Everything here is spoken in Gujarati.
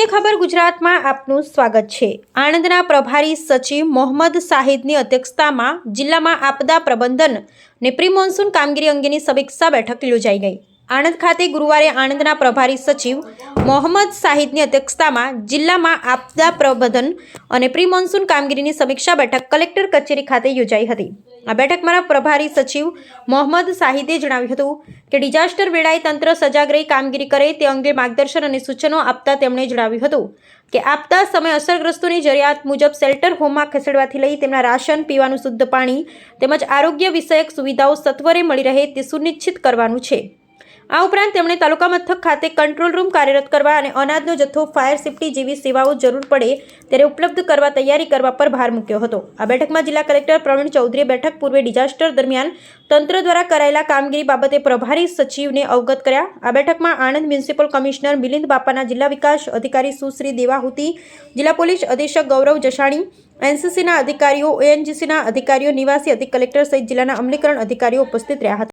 સત્ય ખબર ગુજરાતમાં આપનું સ્વાગત છે. આણંદના પ્રભારી સચિવ મોહમ્મદ શાહિદની અધ્યક્ષતામાં જિલ્લામાં આપદા પ્રબંધન ને પ્રી મોન્સૂન કામગીરી અંગેની સમીક્ષા બેઠક યોજાઈ ગઈ. આણંદ ખાતે ગુરુવારે આણંદના પ્રભારી સચિવ મોહમ્મદ શાહિદની અધ્યક્ષતામાં જિલ્લામાં આપદા પ્રબંધન અને પ્રી મોન્સૂન કામગીરીની સમીક્ષા બેઠક કલેક્ટર કચેરી ખાતે યોજાઈ હતી. આ બેઠકમાં પ્રભારી સચિવ મોહમ્મદ શાહિદે જણાવ્યું હતું કે ડિઝાસ્ટર વેળાએ તંત્ર સજાગ રહી કામગીરી કરે તે અંગે માર્ગદર્શન અને સૂચનો આપતા તેમણે જણાવ્યું હતું કે આપતા સમય અસરગ્રસ્તોની જરૂરિયાત મુજબ શેલ્ટર હોમમાં ખસેડવાથી લઈ તેમના રાશન, પીવાનું શુદ્ધ પાણી તેમજ આરોગ્ય વિષયક સુવિધાઓ સત્વરે મળી રહે તે સુનિશ્ચિત કરવાનું છે. આ ઉપરાંત તેમણે તાલુકા મથક ખાતે કંટ્રોલ રૂમ કાર્યરત કરવા અને અનાજનો જથ્થો, ફાયર સેફટી જેવી સેવાઓ જરૂર પડે ત્યારે ઉપલબ્ધ કરવા તૈયારી કરવા પર ભાર મૂક્યો હતો. આ બેઠકમાં જિલ્લા કલેક્ટર પ્રવીણ ચૌધરીએ બેઠક પૂર્વે ડિઝાસ્ટર દરમિયાન તંત્ર દ્વારા કરાયેલા કામગીરી બાબતે પ્રભારી સચિવને અવગત કર્યા. આ બેઠકમાં આણંદ મ્યુનિસિપલ કમિશનર મિલિંદ બાપાના જિલ્લા વિકાસ અધિકારી સુશ્રી દેવાહુતિ, જિલ્લા પોલીસ અધિક્ષક ગૌરવ જસાણી, એનસીસીના અધિકારીઓ, ઓએનજીસીના અધિકારીઓ, નિવાસી અધિક કલેક્ટર સહિત જિલ્લાના અમલીકરણ અધિકારીઓ ઉપસ્થિત રહ્યા હતા.